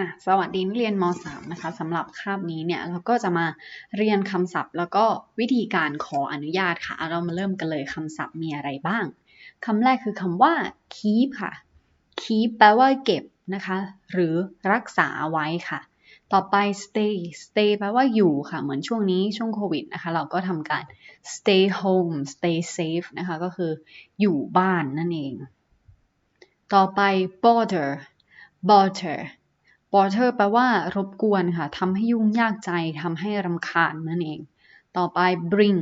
อะสวัสดีนักเรียนม .3 นะคะสำหรับคาบนี้เนี่ยเราก็จะมาเรียนคำศัพท์ แล้วก็วิธีการขออนุญาตค่ะ เรามาเริ่มกันเลยคำศัพท์มีอะไรบ้างคำแรกคือคำว่า keep ค่ะ keep แปลว่าเก็บนะคะ หรือรักษาไว้ค่ะ ต่อไป stay stay แปลว่าอยู่ค่ะ เหมือนช่วงนี้ช่วงโควิดนะคะ เราก็ทำการ stay home stay safe นะคะ ก็คืออยู่บ้านนั่นเอง ต่อไป bother bother bother แปลว่ารบกวนค่ะทำให้ยุ่งยากใจทำให้รำคาญนั่นเอง ต่อไป bring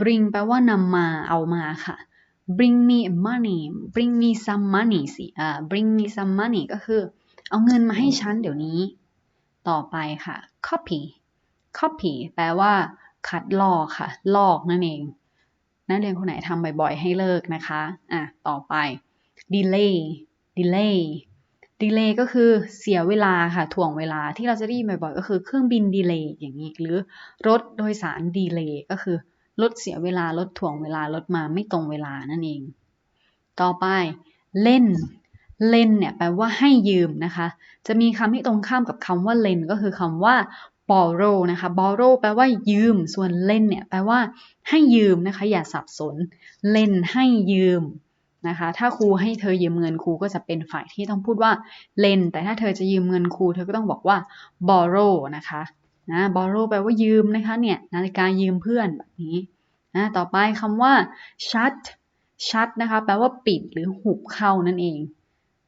bring แปลว่านำมาเอามาค่ะ bring me money bring me some money สิอ่า bring me some money ก็คือ เอาเงินมาให้ฉันเดี๋ยวนี้ ต่อไปค่ะ copy copy แปลว่า คัดลอกค่ะ ลอกนั่นเอง นักเรียนคนไหนทำบ่อยๆ ให้เลิกนะคะ อะ ต่อไป delay delay delay ก็คือเสียเวลาค่ะถ่วงเวลาที่เราจะได้ยินบ่อยๆก็คือเครื่องบินดีเลย์อย่างนี้ หรือรถโดยสารดีเลย์ก็คือลดเสียเวลาลดถ่วงเวลาลดมาไม่ตรงเวลานั่นเอง ต่อไปเล่นเล่นเนี่ยแปลว่าให้ยืมนะคะ จะมีคำที่ตรงข้ามกับคำว่าเล่นก็คือคำว่า borrow นะคะ borrow แปลว่ายืม ส่วนเล่นเนี่ยแปลว่าให้ยืมนะคะ อย่าสับสน เล่นให้ยืม นะคะ ถ้าครูให้เธอยืมเงินครูก็จะเป็นฝ่ายที่ต้องพูดว่าเล่นแต่ถ้าเธอจะยืมเงินครูเธอก็ต้องบอกว่า borrow นะคะนะ borrow แปลว่ายืมนะคะเนี่ยนาฬิกายืมเพื่อนแบบนี้นะต่อไปคำว่า shut shut นะคะแปลว่าปิดหรือหุบเข้านั่นเอง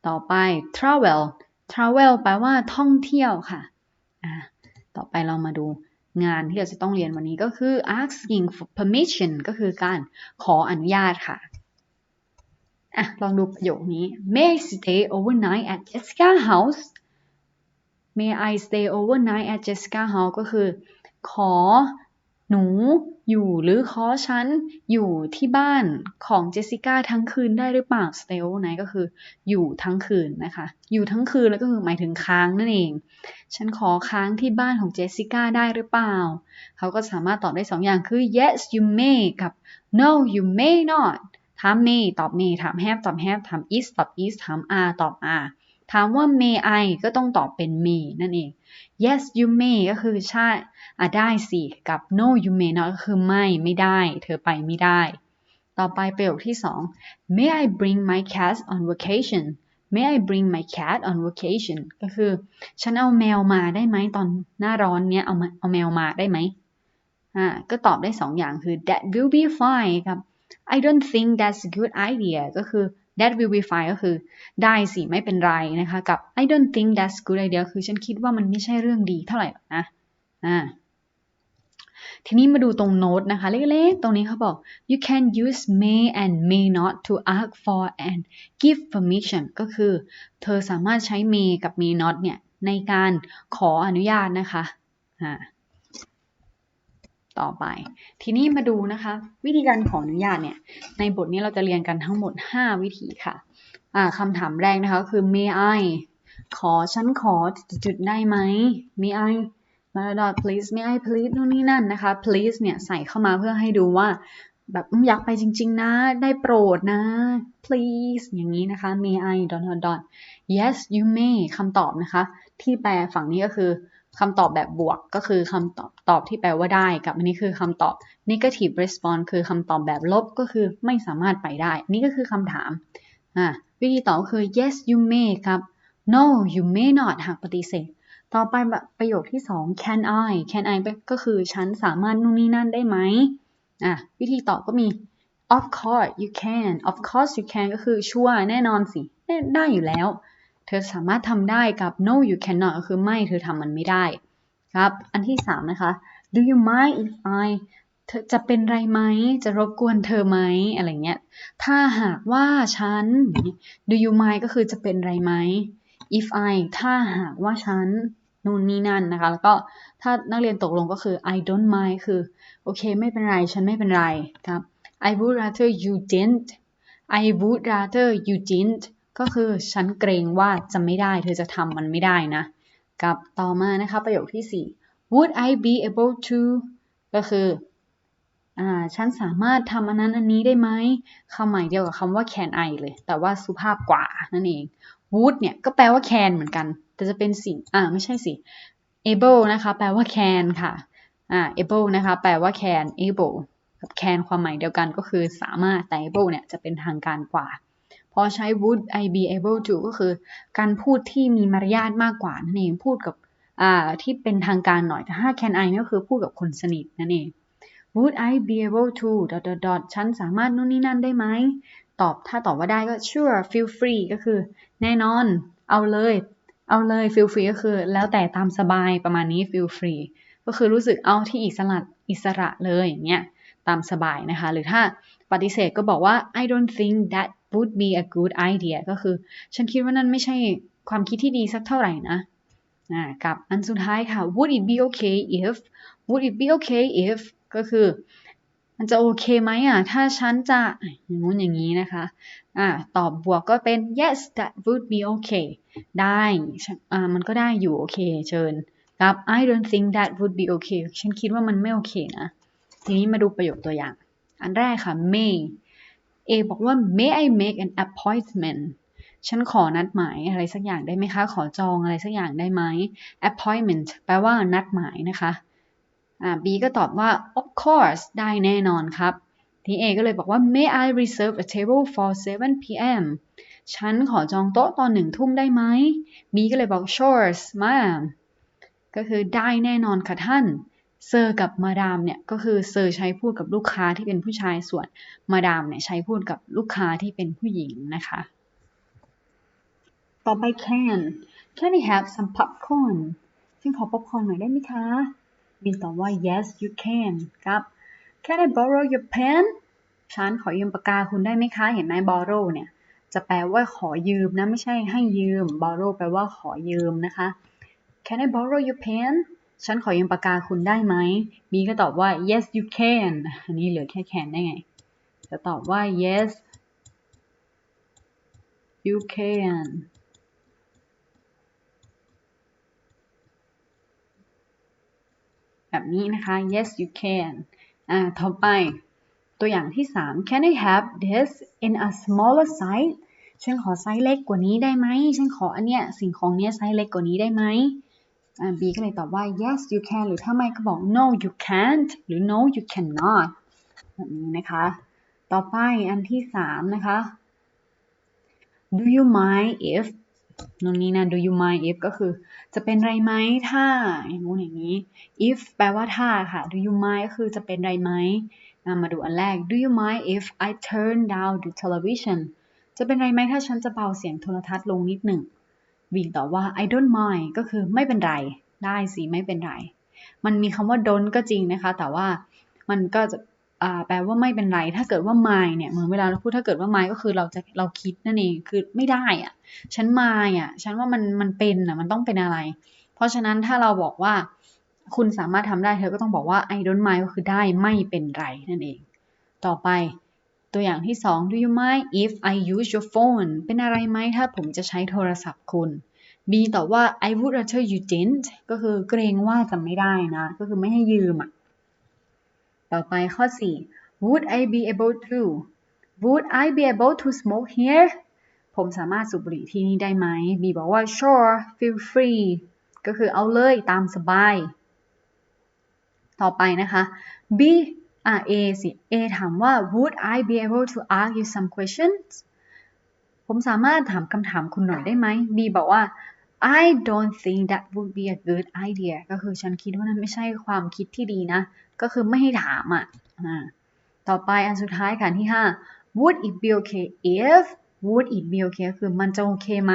ต่อไป travel travel แปลว่าท่องเที่ยวค่ะอ่าต่อไปเรามาดูงานที่เราจะต้องเรียนวันนี้ก็คือ asking for permission ก็คือการขออนุญาตค่ะ อะลองดูประโยคนี้ May I stay overnight at Jessica house May I stay overnight at Jessica house ก็คือ ขอหนูอยู่หรือขอฉันอยู่ที่บ้านของเจสสิก้าทั้งคืนได้หรือเปล่า stay overnight ก็คืออยู่ทั้งคืนนะคะ อยู่ทั้งคืนแล้วก็คือหมายถึงค้างนั่นเอง ฉันขอค้างที่บ้านของเจสสิก้าได้หรือเปล่า เขาก็สามารถตอบได้สองอย่างคือ yes you may กับ no you may not ถาม may ตอบ may ถาม have ตอบ have ถาม is ตอบ is ถาม are ตอบ are ถามว่า may I ก็ต้องตอบเป็น may นั่นเอง yes you may ก็คือใช่อะได้สิ กับ no you may not ก็คือไม่ไม่ได้ เธอไปไม่ได้ ต่อไปประโยคที่สอง may I bring my cat on vacation may I bring my cat on vacation ก็คือ ฉันเอาแมวมาได้ไหมตอนหน้าร้อนเนี้ยเอามาเอาแมวมาได้ไหมอ่าก็ตอบได้สองอย่างคือ that will be fine ครับ I don't think that's a good idea ก็คือ that will be fine ก็คือ ได้สิไม่เป็นไรนะคะกับ I don't think that's a good idea คือฉันคิดว่ามันไม่ใช่เรื่องดีเท่าไหร่หรอกนะอ่าทีนี้มาดูตรงโน้ตนะคะ เล็กๆ ตรงนี้เขาบอก you can use may and may not to ask for and give permission ก็คือ เธอสามารถใช้ may กับ may not เนี่ย ในการขออนุญาตนะคะอ่า ต่อไป ทีนี้มาดูนะคะ วิธีการขออนุญาตเนี่ย ในบทนี้เราจะเรียนกันทั้งหมด 5 วิธีค่ะคำถามแรกนะคะคือ may I ขอฉันขอจุดๆได้ไหม may I มาดอ please may I please นู่นนี่นั่นนะคะ please เนี่ยใส่เข้ามาเพื่อให้ดูว่าแบบอยากไปจริง ๆ นะ ได้โปรดนะ please อย่างนี้นะคะ may I dot dot dot yes you may คำตอบนะคะ ที่แปลฝั่งนี้ก็คือ คำตอบแบบบวกก็คือคำตอบตอบที่แปลว่าได้กับอันนี้คือคำตอบ negative response คือคำตอบแบบลบก็คือไม่สามารถไปได้ นี่ก็คือคำถามอ่าวิธีตอบก็คือ yes you may ครับ no you may not หากปฏิเสธ ต่อไปประโยคที่ 2 can I can I ก็คือฉันสามารถนู่นนี่นั่นได้ไหมอะวิธีตอบก็มี of course you can of course you can ก็คือชัวร์แน่นอนสิ ได้อยู่แล้ว เธอสามารถทำได้กับ no you cannot ก็คือไม่เธอทำมันไม่ได้ครับ อันที่3นะคะ do you mind if I เธอจะเป็นไรไหม จะรบกวนเธอไหมอะไรเงี้ย ถ้าหากว่าฉัน do you mind ก็คือจะเป็นไรไหม if I ถ้าหากว่าฉันนู่นนี่นั่นนะคะ แล้วก็ถ้านักเรียนตกลงก็คือ I don't mind คือ โอเค ไม่เป็นไร ฉันไม่เป็นไรครับ I would rather you didn't I would rather you didn't ก็คือฉันเกรงว่าจะไม่ได้ เธอจะทำมันไม่ได้นะ กับต่อมานะคะประโยคที่ 4 would I be able to ก็คืออ่าฉันสามารถทำอันนั้นอันนี้ได้ไหมคำหมายเดียวกับคำว่า can I เลย แต่ว่าสุภาพกว่านั่นเอง would เนี่ยก็แปลว่า can เหมือนกัน แต่จะเป็นสิ่งอ่าไม่ใช่สิ able นะคะแปลว่า can ค่ะอ่า able นะคะแปลว่า can able กับ can ความหมายเดียวกันก็คือสามารถแต่ able เนี่ยจะเป็นทางการกว่า พอใช้ would I be able to ก็คือการพูดที่มีมารยาทมากกว่านั่นเองพูดกับที่เป็นทางการหน่อยแต่ถ้า can I นี่ก็คือพูดกับคนสนิทนั่นเอง would I be able to dot dot dot ฉันสามารถนู่นนี่นั่นได้ไหม ตอบถ้าตอบว่าได้ก็ sure feel free ก็คือ แน่นอน เอาเลย เอาเลย feel free ก็คือ แล้วแต่ตามสบายประมาณนี้ feel free ก็คือรู้สึกเอาที่อิสระอิสระเลยอย่างเงี้ยตามสบายนะคะ หรือถ้าปฏิเสธก็บอกว่า I don't think that would be a good idea ก็คือ ฉันคิดว่านั่นไม่ใช่ความคิดที่ดีสักเท่าไหร่นะนะกับอันสุดท้ายค่ะ would it be okay if would it be okay if ก็คือ มันจะโอเคไหมอะ ถ้าฉันจะอย่างงู้นอย่างนี้นะคะ อ่า ตอบบวกก็เป็น yes that would be okay ได้อ่ามันก็ได้อยู่โอเคเชิญกับ I don't think that would be okay ฉันคิดว่ามันไม่โอเคนะ ทีนี้มาดูประโยคตัวอย่าง อันแรกค่ะ may A บอกว่า may I make an appointment ฉันขอนัดหมายอะไรสักอย่างได้ไหมคะ ขอจองอะไรสักอย่างได้ไหม appointment แปลว่านัดหมายนะคะอ่า B ก็ตอบว่า of course ได้แน่นอนครับ ที A ก็เลยบอกว่า may I reserve a table for 7 p.m. ฉันขอจองโต๊ะตอนหนึ่งทุ่มได้ไหม B ก็เลยบอก sure ma'am ก็คือได้แน่นอนค่ะท่าน เซอร์กับมาดามเนี่ยก็คือเซอร์ใช้พูดกับลูกค้าที่เป็นผู้ชายส่วนมาดามเนี่ยใช้พูดกับลูกค้าที่เป็นผู้หญิงนะคะ ต่อไป can can I have some popcorn ซึ่งขอป๊อปคอร์นหน่อยได้ไหมคะบินตอบว่า yes you can ครับ can I borrow your pen ฉันขอยืมปากกาคุณได้ไหมคะ เห็นไหม borrow เนี่ยจะแปลว่าขอยืมนะ ไม่ใช่ให้ยืม borrow แปลว่าขอยืมนะคะ Can I borrow your pen ฉันขอยืมปากกาคุณได้ไหม บีก็ตอบว่า yes you can อันนี้เหลือแค่ can ได้ไง จะตอบว่า yes you can แบบนี้นะคะ yes you can อ่า ต่อไป ตัวอย่างที่ 3 Can I have this in a smaller size ฉันขอไซส์เล็กกว่านี้ได้ไหม ฉันขออันเนี้ยสิ่งของเนี้ยไซส์เล็กกว่านี้ได้ไหม B ก็เลยตอบว่า yes you can หรือถ้าไม่ก็บอก no you can't หรือ no you cannot แบบนี้นะคะ ต่อไปอันที่3นะคะ do you mind if ตรงนี้นะ do you mind if ก็คือ จะเป็นไรไหมถ้าอย่างงู้นอย่างนี้ if แปลว่าถ้าค่ะ do you mind ก็คือจะเป็นไรไหมมาดูอันแรก do you mind if I turn down the television จะเป็นไรไหมถ้าฉันจะเบาเสียงโทรทัศน์ลงนิดหนึ่ง วิงตอบว่า I don't mind ก็คือไม่เป็นไร ได้สิไม่เป็นไร มันมีคำว่า don't ก็จริงนะคะ แต่ว่ามันก็จะแปลว่าไม่เป็นไร ถ้าเกิดว่า mind เนี่ย เหมือนเวลาเราพูดถ้าเกิดว่า mind ก็คือเราจะเราคิดนั่นเอง คือไม่ได้อะฉัน mind อะฉันว่ามันมันเป็นอะมันต้องเป็นอะไร เพราะฉะนั้นถ้าเราบอกว่าคุณสามารถทำได้เธอก็ต้องบอกว่า I don't mind ก็คือได้ไม่เป็นไรนั่นเอง ต่อไป ตัวอย่างที่ 2 do you mind if I use your phone เป็นอะไรไหมถ้าผมจะใช้โทรศัพท์คุณ B ตอบว่า I would rather you didn't ก็คือเกรงว่าจะไม่ได้นะ ก็คือไม่ให้ยืมอะ ต่อไปข้อ 4 would I be able to would I be able to smoke here ผมสามารถสูบบุหรี่ที่นี่ได้ไหม B บอกว่า sure feel free ก็คือเอาเลยตามสบาย ต่อไปนะคะ B อะ A สิ A ถามว่า would I be able to ask you some questions ผมสามารถถามคำถามคุณหน่อยได้ไหม B บอกว่า I don't think that would be a good idea ก็คือฉันคิดว่านั้นไม่ใช่ความคิดที่ดีนะ ก็คือไม่ให้ถามอะ ต่อไปอันสุดท้ายค่ะที่ 5 would it be okay if would it be okay คือมันจะโอเคไหม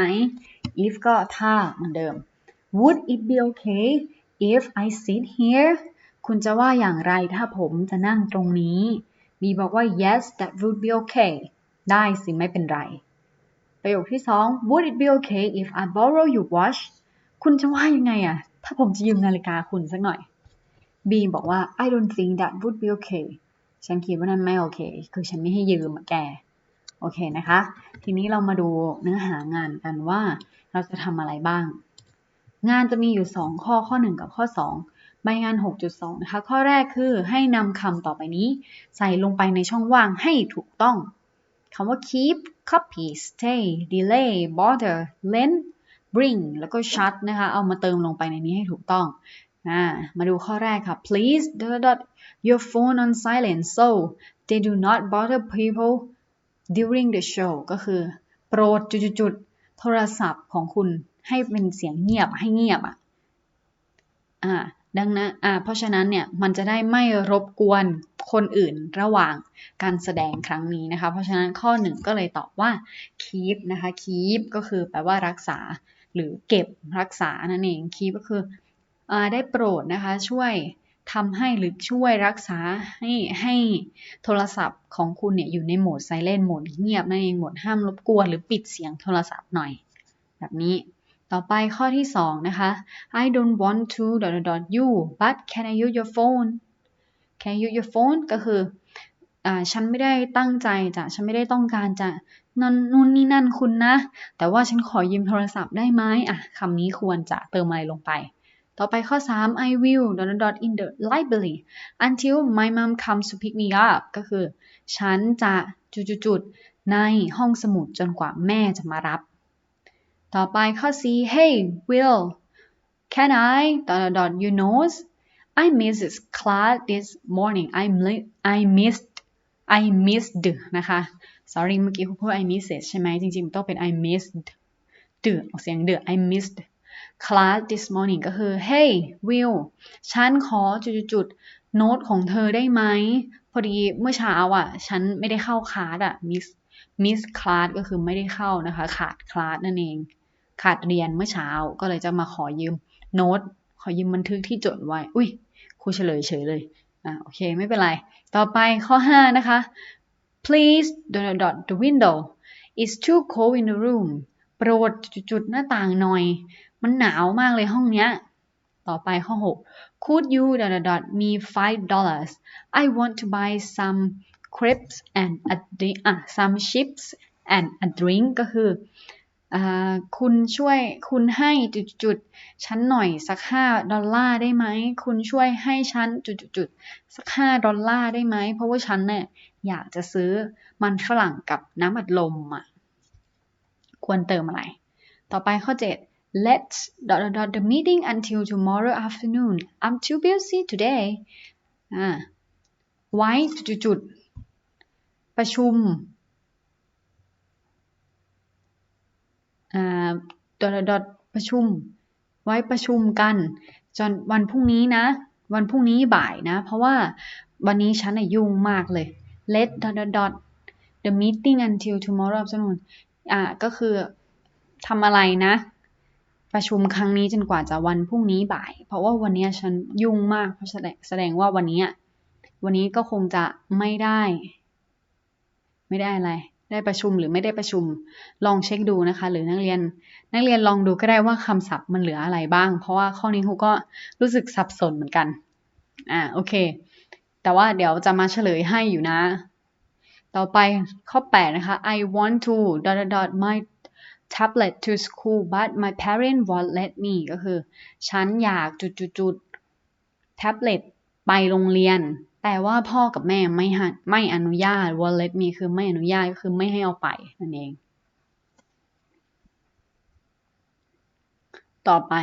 if ก็ถ้าเหมือนเดิม would it be okay if I sit here คุณจะว่าอย่างไรถ้าผมจะนั่งตรงนี้ B บอกว่า yes that would be okay ได้สิไม่เป็นไร ประโยคที่2 would it be okay if I borrow your watch คุณจะว่ายังไงอะถ้าผมจะยืมนาฬิกาคุณสักหน่อย B บอกว่า I don't think that would be okay ฉันคิดว่านั่นไม่โอเค คือฉันไม่ให้ยืมแก โอเคนะคะ ทีนี้เรามาดูเนื้อหางานกันว่าเราจะทำอะไรบ้าง งานจะมีอยู่ 2 ข้อข้อ 1 กับข้อ 2 ใบงาน 6.2 นะคะ ข้อแรกคือให้นำคำต่อไปนี้ ใส่ลงไปในช่องว่างให้ถูกต้องคำว่า keep copy stay delay bother lend bring แล้วก็ shut นะคะ เอามาเติมลงไปในนี้ให้ถูกต้องอมาดูข้อแรกค่ะ please dot dot your phone on silent so they do not bother people during the show ก็คือ โปรดจุดๆโทรศัพท์ของคุณให้เป็นเสียงเงียบให้เงียบอะอ่า ดังนั้นอ่าเพราะฉะนั้นเนี่ยมันจะได้ไม่รบกวนคนอื่นระหว่างการแสดงครั้งนี้นะคะ เพราะฉะนั้นข้อหนึ่งก็เลยตอบว่า keep นะคะ keep ก็คือแปลว่ารักษาหรือเก็บรักษานั่นเอง keep ก็คืออได้โปรดนะคะช่วยทำให้หรือช่วยรักษาให้ให้โทรศัพท์ของคุณเนี่ยอยู่ในโหมด silent โหมดเงียบนั่นเองโหมดห้ามรบกวนหรือปิดเสียงโทรศัพท์หน่อย แบบนี้ ต่อไปข้อที่ 2 นะคะ I don't want to dot dot dot you but can I use your phone can you use your phone ก็คืออ่าฉันไม่ได้ตั้งใจจะฉันไม่ได้ต้องการจะนั่นนู่นนี่นั่นคุณนะ แต่ว่าฉันขอยืมโทรศัพท์ได้ไหมอะคำนี้ควรจะเติมอะไรลงไป ต่อไปข้อ 3 I will dot dot in the library until my mom comes to pick me up ก็คือ ฉันจะจุดๆในห้องสมุดจนกว่าแม่จะมารับ ต่อไปข้อ4 Hey Will can I dot dot dot you knows I missed class this morning I I missed I missed นะคะ sorry เมื่อกี้พูด I missed ใช่ไหมจริงๆต้องเป็น I missed ดืออกเสียงเดือ I missed class this morning ก็คือ Hey Will ฉันขอจุดๆโน้ตของเธอได้ไหม พอดีเมื่อเช้าอะ ฉันไม่ได้เข้าคลาสอะ miss miss class ก็คือไม่ได้เข้านะคะ ขาดคลาสนั่นเอง ขาดเรียนเมื่อเช้าก็เลยจะมาขอยืมโน้ต ขอยืมบันทึกที่จดไว้ อุ้ยครูเฉลยเฉยเลย อ่าโอเค ไม่เป็นไร ต่อไปข้อ 5 นะคะ please dot dot the window it's too cold in the room โปรดจุดหน้าต่างหน่อย มันหนาวมากเลยห้องเนี้ย ต่อไปข้อ 6 could you dot dot dot me five dollars I want to buy some crepes and a drink อะ some chips and a drink ก็คือ คุณช่วยคุณให้จุดๆฉันหน่อยสักห้าดอลลาร์ได้ไหม คุณช่วยให้ฉันจุดๆสักห้าดอลลาร์ได้ไหม เพราะว่าฉันเนี่ยอยากจะซื้อมันฝรั่งกับน้ำอัดลมอะ ควรเติมอะไร ต่อไปข้อ 7 let's dot dot dot the meeting until tomorrow afternoon I'm too busy today อ่าไว้จุดๆประชุม ดอทดอทประชุม ไว้ประชุมกันจนวันพรุ่งนี้นะ วันพรุ่งนี้บ่ายนะ เพราะว่าวันนี้ฉันยุ่งมากเลย let dot dot dot the meeting until tomorrow afternoon อ่าก็คือทำอะไรนะ ประชุมครั้งนี้จนกว่าจะวันพรุ่งนี้บ่าย เพราะว่าวันนี้ฉันยุ่งมากเพราะแสดงแสดงว่าวันนี้วันนี้ก็คงจะไม่ได้ ไม่ได้อะไร ได้ประชุมหรือไม่ได้ประชุม ลองเช็คดูนะคะ หรือนักเรียน นักเรียนลองดูก็ได้ว่าคำศัพท์มันเหลืออะไรบ้าง เพราะว่าข้อนี้ครูก็รู้สึกสับสนเหมือนกัน อ่าโอเค แต่ว่าเดี๋ยวจะมาเฉลยให้อยู่นะ ต่อไปข้อ 8 นะคะ I want to dot dot my tablet to school but my parent won't let me ก็คือ ฉันอยากจุดจุดจุดแท็บเล็ตไปโรงเรียน แต่ว่าพ่อกับแม่ไม่หันไม่อนุญาต wallet มีคือไม่อนุญาตก็คือไม่ให้เอาไปนั่นเอง ต่อไป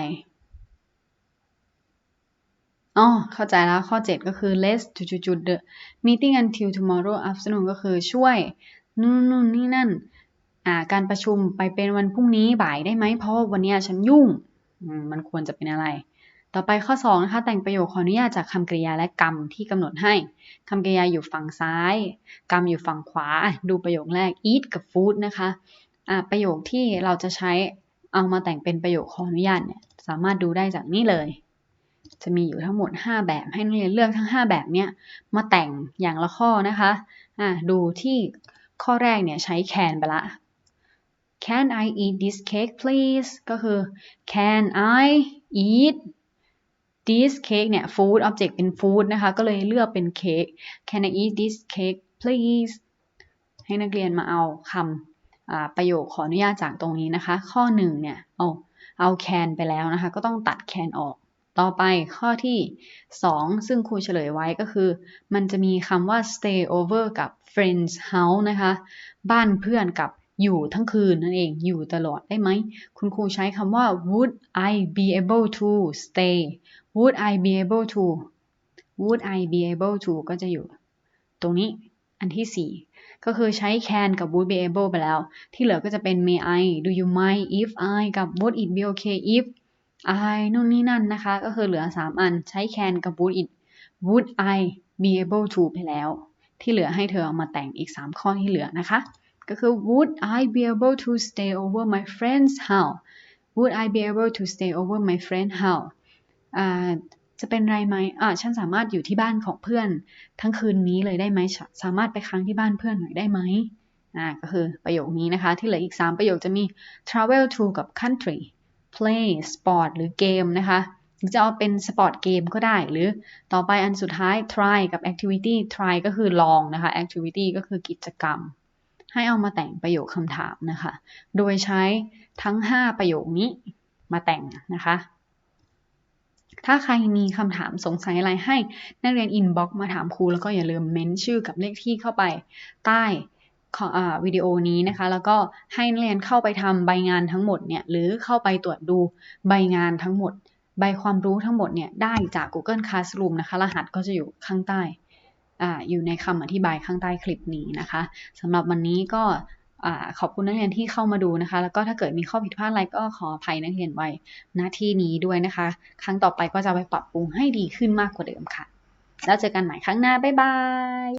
อ๋อเข้าใจแล้วข้อ 7 ก็คือ let's จุดๆ the meeting until tomorrow afternoon ก็คือช่วยนู่นนู่นนี่นั่น อ่า การประชุมไปเป็นวันพรุ่งนี้บ่ายได้ไหม เพราะว่าวันนี้ฉันยุ่ง มันควรจะเป็นอะไร ต่อไปข้อ2นะคะแต่งประโยคขออนุญาตจากคำกริยาและกรรมที่กำหนดให้คำกริยาอยู่ฝั่งซ้าย กรรมอยู่ฝั่งขวา ดูประโยคแรก eat กับ food นะคะะประโยคที่เราจะใช้เอามาแต่งเป็นประโยคขออนุญาตเนี่ยสามารถดูได้จากนี้เลย จะมีอยู่ทั้งหมด 5 แบบให้นักเรียนเลือกทั้ง 5 แบบเนี้ยมาแต่งอย่างละข้อนะคะะดูที่ข้อแรกเนี่ยใช้ can ไปละ Can I eat this cake please ก็คือ Can I eat this cake เนี่ย food object เป็น food นะคะ ก็เลยเลือกเป็นเค้ก Can I eat this cake please ให้นักเรียนมาเอาคำประโยคขออนุญาตจากตรงนี้นะคะ ข้อหนึ่งเนี่ย เอาเอา can ไปแล้วนะคะ ก็ต้องตัด can ออก ต่อไปข้อที่ 2 ซึ่งครูเฉลยไว้ก็คือ มันจะมีคำว่า stay over กับ friends house นะคะ บ้านเพื่อนกับ อยู่ทั้งคืนนั่นเอง อยู่ตลอดได้ไหม คุณครูใช้คำว่า would I be able to stay would I be able to would I be able to ก็จะอยู่ ตรงนี้อันที่ 4 ก็คือใช้ can กับ would be able ไปแล้ว ที่เหลือก็จะเป็น may I do you mind if I กับ would it be okay if I นู่นนี่นั่นนะคะ ก็คือเหลือ 3 อันใช้ can กับ would it would I be able to ไปแล้ว ที่เหลือให้เธอเอามาแต่งอีก 3 ข้อที่เหลือนะคะ ก็คือ would I be able to stay over my friend's house would I be able to stay over my friend's house อ่าจะเป็นไรไหมอ่าฉันสามารถอยู่ที่บ้านของเพื่อน ทั้งคืนนี้เลยได้ไหม สามารถไปค้างที่บ้านเพื่อนหน่อยได้ไหมอ่าก็คือประโยคนี้นะคะ ที่เหลืออีก 3 ประโยคจะมี travel to กับ country play sport หรือเกมนะคะ หรือจะเอาเป็นสปอร์ตเกมก็ได้ หรือต่อไปอันสุดท้าย try กับ activity try ก็คือลองนะคะ activity ก็คือกิจกรรม ให้เอามาแต่งประโยคคำถามนะคะ โดยใช้ทั้ง 5 ประโยคนี้มาแต่งนะคะ ถ้าใครมีคำถามสงสัยอะไรให้นักเรียนอินบ็อกมาถามครูแล้วก็อย่าลืมเม้นชื่อกับเลขที่เข้าไปใต้วิดีโอนี้นะคะ แล้วก็ให้นักเรียนเข้าไปทำใบงานทั้งหมดเนี่ยหรือเข้าไปตรวจดูใบงานทั้งหมด ใบความรู้ทั้งหมดเนี่ยได้จาก Google Classroom นะคะ รหัสก็จะอยู่ข้างใต้ ออยู่ในคำอธิบายข้างใต้คลิปนี้นะคะสำหรับวันนี้ก็ขอบคุณนักเรียนที่เข้ามาดูนะคะ แล้วก็ถ้าเกิดมีข้อผิดพลาดอะไรก็ขออภัยนักเรียนไว้หน้าที่นี้ด้วยนะคะ ครั้งต่อไปก็จะไปปรับปรุงให้ดีขึ้นมากกว่าเดิมค่ะ แล้วเจอกันใหม่ครั้งหน้า บ๊ายบาย